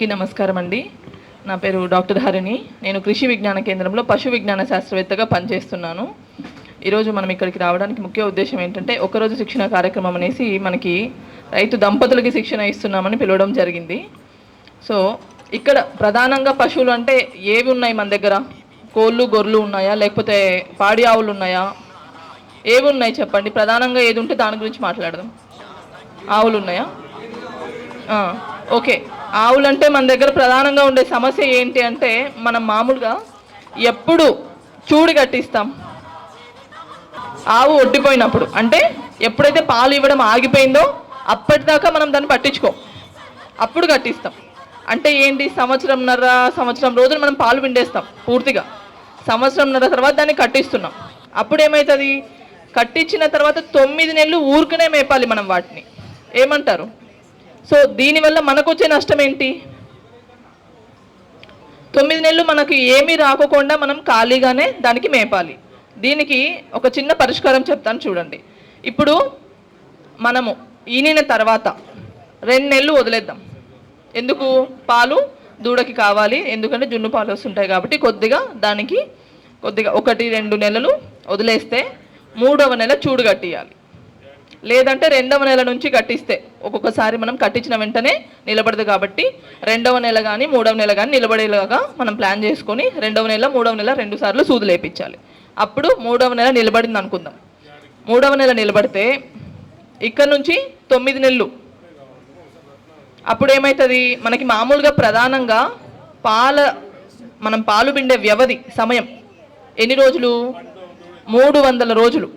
అందరికీ నమస్కారం అండి. నా పేరు డాక్టర్ హరిణి. నేను కృషి విజ్ఞాన కేంద్రంలో పశు విజ్ఞాన శాస్త్రవేత్తగా పనిచేస్తున్నాను. ఈరోజు మనం ఇక్కడికి రావడానికి ముఖ్య ఉద్దేశం ఏంటంటే ఒకరోజు శిక్షణ కార్యక్రమం అనేసి మనకి రైతు దంపతులకి శిక్షణ ఇస్తున్నామని పిలవడం జరిగింది. సో ఇక్కడ ప్రధానంగా పశువులు అంటే ఏవి ఉన్నాయి మన దగ్గర? కోళ్ళు గొర్రెలు ఉన్నాయా? లేకపోతే పాడి ఆవులు ఉన్నాయా? ఏవి ఉన్నాయి చెప్పండి? ప్రధానంగా ఏది ఉంటే దాని గురించి మాట్లాడదాం. ఆవులు ఉన్నాయా? ఓకే. ఆవులంటే మన దగ్గర ప్రధానంగా ఉండే సమస్య ఏంటి అంటే మనం మామూలుగా ఎప్పుడు చూడు కట్టిస్తాం. ఆవు ఒడ్డిపోయినప్పుడు అంటే ఎప్పుడైతే పాలు ఇవ్వడం ఆగిపోయిందో అప్పటిదాకా మనం దాన్ని పట్టించుకో. అప్పుడు కట్టిస్తాం. అంటే ఏంటి? సంవత్సరంన్నర సంవత్సరం రోజులు మనం పాలు పిండేస్తాం పూర్తిగా. సంవత్సరంన్నర తర్వాత దాన్ని కట్టిస్తున్నాం. అప్పుడు ఏమవుతుంది కట్టించిన తర్వాత తొమ్మిది నెలలు ఊరికనే మేపాలి మనం వాటిని. ఏమంటారు? సో దీనివల్ల మనకు వచ్చే నష్టం ఏంటి తొమ్మిది నెలలు మనకు ఏమీ రాకుండా మనం ఖాళీగానే దానికి మేపాలి. దీనికి ఒక చిన్న పరిష్కారం చెప్తాను చూడండి. ఇప్పుడు మనము ఈనిన తర్వాత రెండు నెలలు వదిలేద్దాం. ఎందుకు? పాలు దూడకి కావాలి. ఎందుకంటే జున్ను పాలు వస్తుంటాయి కాబట్టి కొద్దిగా దానికి కొద్దిగా ఒకటి రెండు నెలలు వదిలేస్తే మూడవ నెల చూడు కట్టియాలి. లేదంటే రెండవ నెల నుంచి కట్టిస్తే. ఒక్కొక్కసారి మనం కట్టించిన వెంటనే నిలబడదు కాబట్టి రెండవ నెల కానీ మూడవ నెల కానీ నిలబడేలాగా మనం ప్లాన్ చేసుకొని రెండవ నెల మూడవ నెల రెండు సార్లు సూదు లేపించాలి. అప్పుడు మూడవ నెల నిలబడింది అనుకుందాం. మూడవ నెల నిలబడితే ఇక్కడ నుంచి తొమ్మిది నెలలు. అప్పుడు ఏమవుతుంది మనకి మామూలుగా ప్రధానంగా పాల మనం పాలు పిండే వ్యవధి సమయం ఎన్ని రోజులు? మూడు వందల రోజులు.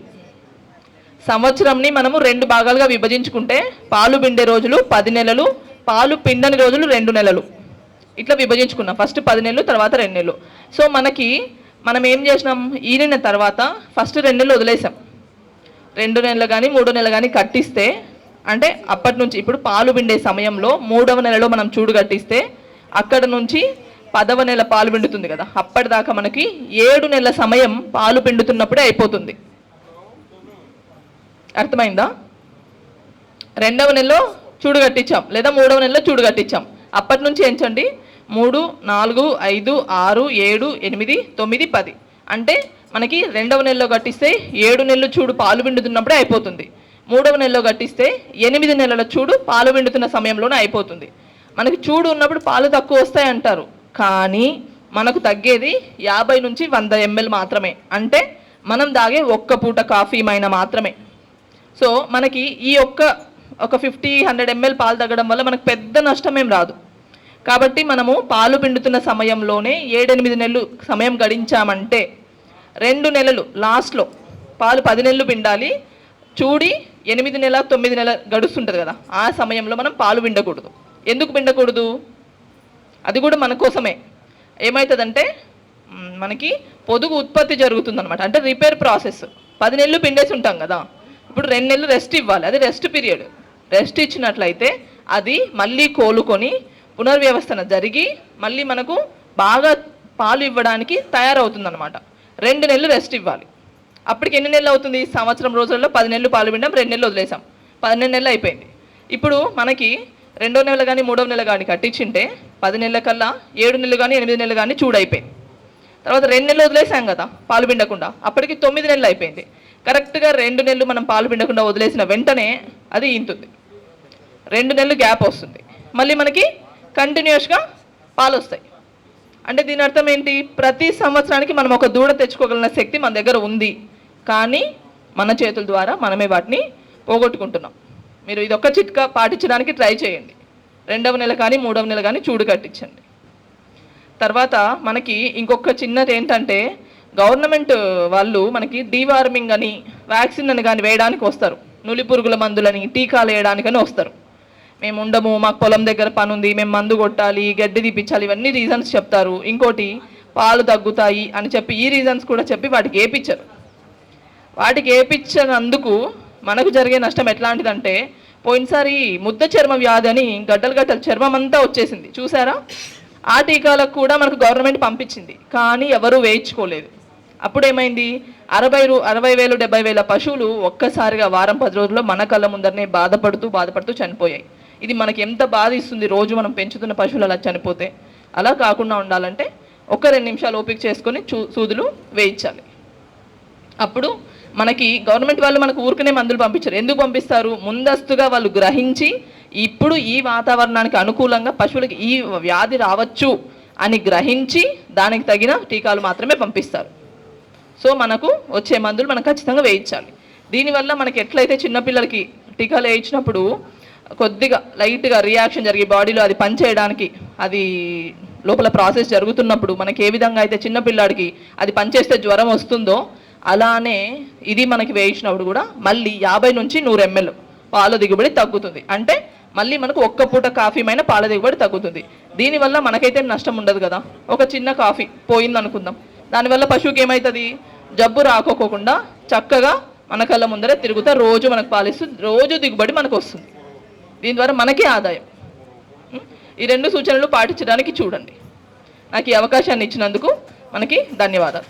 సంవత్సరంని మనము రెండు భాగాలుగా విభజించుకుంటే పాలు పిండే రోజులు పది నెలలు పాలు పిండని రోజులు రెండు నెలలు. ఇట్లా విభజించుకున్నాం. ఫస్ట్ పది నెలలు తర్వాత రెండు నెలలు. సో మనకి మనం ఏం చేసినాం? ఈనిన తర్వాత ఫస్ట్ రెండు నెలలు వదిలేసాం. రెండు నెలలు కానీ మూడో నెలలు కానీ కట్టిస్తే అంటే అప్పటి నుంచి ఇప్పుడు పాలు పిండే సమయంలో మూడవ నెలలో మనం చూడు కట్టిస్తే అక్కడ నుంచి పదవ నెల పాలు పిండుతుంది కదా. అప్పటిదాకా మనకి ఏడు నెలల సమయం పాలు పిండుతున్నప్పుడే అయిపోతుంది. అర్థమైందా? రెండవ నెలలో చూడు కట్టించాం లేదా మూడవ నెలలో చూడు కట్టించాం. అప్పటి నుంచి ఎంచండి మూడు నాలుగు ఐదు ఆరు ఏడు ఎనిమిది తొమ్మిది పది. అంటే మనకి రెండవ నెలలో కట్టిస్తే ఏడు నెలలు చూడు పాలు పిండుతున్నప్పుడే అయిపోతుంది. మూడవ నెలలో కట్టిస్తే ఎనిమిది నెలల చూడు పాలు పిండుతున్న సమయంలోనే అయిపోతుంది. మనకి చూడు ఉన్నప్పుడు పాలు తక్కువ వస్తాయి అంటారు. కానీ మనకు తగ్గేది యాభై నుంచి వంద ఎంఎల్ మాత్రమే. అంటే మనం దాగే ఒక్క పూట కాఫీ మైన మాత్రమే. సో మనకి ఈ ఒక్క ఒక ఫిఫ్టీ హండ్రెడ్ ఎంఎల్ పాలు తగ్గడం వల్ల మనకు పెద్ద నష్టం ఏం రాదు. కాబట్టి మనము పాలు పిండుతున్న సమయంలోనే ఏడెనిమిది నెలలు సమయం గడించామంటే రెండు నెలలు లాస్ట్లో పాలు పది నెలలు పిండాలి చూడి ఎనిమిది నెల తొమ్మిది నెల గడుస్తుంటుంది కదా. ఆ సమయంలో మనం పాలు పిండకూడదు. ఎందుకు పిండకూడదు? అది కూడా మన కోసమే. ఏమవుతుందంటే మనకి పొదుగు ఉత్పత్తి జరుగుతుందన్నమాట. అంటే రిపేర్ ప్రాసెస్. పది నెలలు పిండేసి ఉంటాం కదా. ఇప్పుడు రెండు నెలలు రెస్ట్ ఇవ్వాలి. అది రెస్ట్ పీరియడ్ రెస్ట్ ఇచ్చినట్లయితే అది మళ్ళీ కోలుకొని పునర్వ్యవస్థన జరిగి మళ్ళీ మనకు బాగా పాలు ఇవ్వడానికి తయారవుతుందన్నమాట. రెండు నెలలు రెస్ట్ ఇవ్వాలి. అప్పటికి ఎన్ని నెలలు అవుతుంది? సంవత్సరం రోజుల్లో పది నెలలు పాలు పిండాం రెండు నెలలు వదిలేసాం. పన్నెండు నెలలు అయిపోయింది. ఇప్పుడు మనకి రెండో నెల కానీ మూడో నెల కానీ కట్టించింటే పది నెలల కల్లా ఏడు నెలలు కానీ ఎనిమిది నెలలు కానీ చూడైపోయింది. తర్వాత రెండు నెలలు వదిలేసాం కదా పాలు పిండకుండా. అప్పటికి తొమ్మిది నెలలు అయిపోయింది. కరెక్ట్గా రెండు నెలలు మనం పాలు పిండకుండా వదిలేసిన వెంటనే అది ఈంతుంది. రెండు నెలలు గ్యాప్ వస్తుంది. మళ్ళీ మనకి కంటిన్యూస్గా పాలు వస్తాయి. అంటే దీని అర్థం ఏంటి? ప్రతి సంవత్సరానికి మనం ఒక దూడ తెచ్చుకోగలిగిన శక్తి మన దగ్గర ఉంది. కానీ మన చేతుల ద్వారా మనమే వాటిని పోగొట్టుకుంటున్నాం. మీరు ఇది ఒక్క చిట్కా పాటించడానికి ట్రై చేయండి. రెండవ నెల కానీ మూడవ నెల కానీ చూడు కట్టించండి. తర్వాత మనకి ఇంకొక చిన్నది ఏంటంటే గవర్నమెంట్ వాళ్ళు మనకి డీవార్మింగ్ అని వ్యాక్సిన్ అని కానీ వేయడానికి వస్తారు. నులి పురుగుల మందులని టీకాలు వేయడానికని వస్తారు. మేము ఉండము మాకు పొలం దగ్గర పని ఉంది మేము మందు కొట్టాలి గడ్డి తీపించాలి ఇవన్నీ రీజన్స్ చెప్తారు. ఇంకోటి పాలు తగ్గుతాయి అని చెప్పి ఈ రీజన్స్ కూడా చెప్పి వాటికి వేపించరు వాటికి వేపించినందుకు మనకు జరిగే నష్టం ఎట్లాంటిదంటే పోయినసారి ముద్ద చర్మ వ్యాధి అని గడ్డలు గడ్డలు చర్మం అంతా వచ్చేసింది. చూసారా? ఆ టీకాలకు కూడా మనకు గవర్నమెంట్ పంపించింది. కానీ ఎవరూ వేయించుకోలేదు. అప్పుడేమైంది? అరవై రూ అరవై వేలు డెబ్బై వేల పశువులు ఒక్కసారిగా వారం పది రోజుల్లో మన కళ్ళ ముందరనే బాధపడుతూ బాధపడుతూ చనిపోయాయి. ఇది మనకి ఎంత బాధ ఇస్తుంది రోజు మనం పెంచుతున్న పశువులు అలా చనిపోతే. అలా కాకుండా ఉండాలంటే ఒక రెండు నిమిషాలు ఓపిక చేసుకొని చూ సూదులు వేయించాలి. అప్పుడు మనకి గవర్నమెంట్ వాళ్ళు మనకు ఊరికనే మందులు పంపించారు. ఎందుకు పంపిస్తారు? ముందస్తుగా వాళ్ళు గ్రహించి ఇప్పుడు ఈ వాతావరణానికి అనుకూలంగా పశువులకి ఈ వ్యాధి రావచ్చు అని గ్రహించి దానికి తగిన టీకాలు మాత్రమే పంపిస్తారు. సో మనకు వచ్చే మందులు మనం ఖచ్చితంగా వేయించాలి. దీనివల్ల మనకి ఎట్లయితే చిన్నపిల్లలకి టీకాలు వేయించినప్పుడు కొద్దిగా లైట్గా రియాక్షన్ జరిగి బాడీలో అది పనిచేయడానికి అది లోపల ప్రాసెస్ జరుగుతున్నప్పుడు మనకి ఏ విధంగా అయితే చిన్నపిల్లాడికి అది పనిచేస్తే జ్వరం వస్తుందో అలానే ఇది మనకి వేయించినప్పుడు కూడా మళ్ళీ యాభై నుంచి నూరు ఎంఎల్ పాల దిగుబడి తగ్గుతుంది. అంటే మళ్ళీ మనకు ఒక్క పూట కాఫీ పైన పాల దిగుబడి తగ్గుతుంది. దీనివల్ల మనకైతే నష్టం ఉండదు కదా. ఒక చిన్న కాఫీ పోయింది అనుకుందాం దానివల్ల పశువుకి ఏమవుతుంది జబ్బు రాకోకుండా చక్కగా మన కళ్ళ ముందరే తిరుగుతా రోజు మనకు పాలిస్తుంది రోజు దిగుబడి మనకు వస్తుంది. దీని ద్వారా మనకే ఆదాయం. ఈ రెండు సూచనలు పాటించడానికి చూడండి. నాకు ఈ అవకాశాన్ని ఇచ్చినందుకు మనకి ధన్యవాదాలు.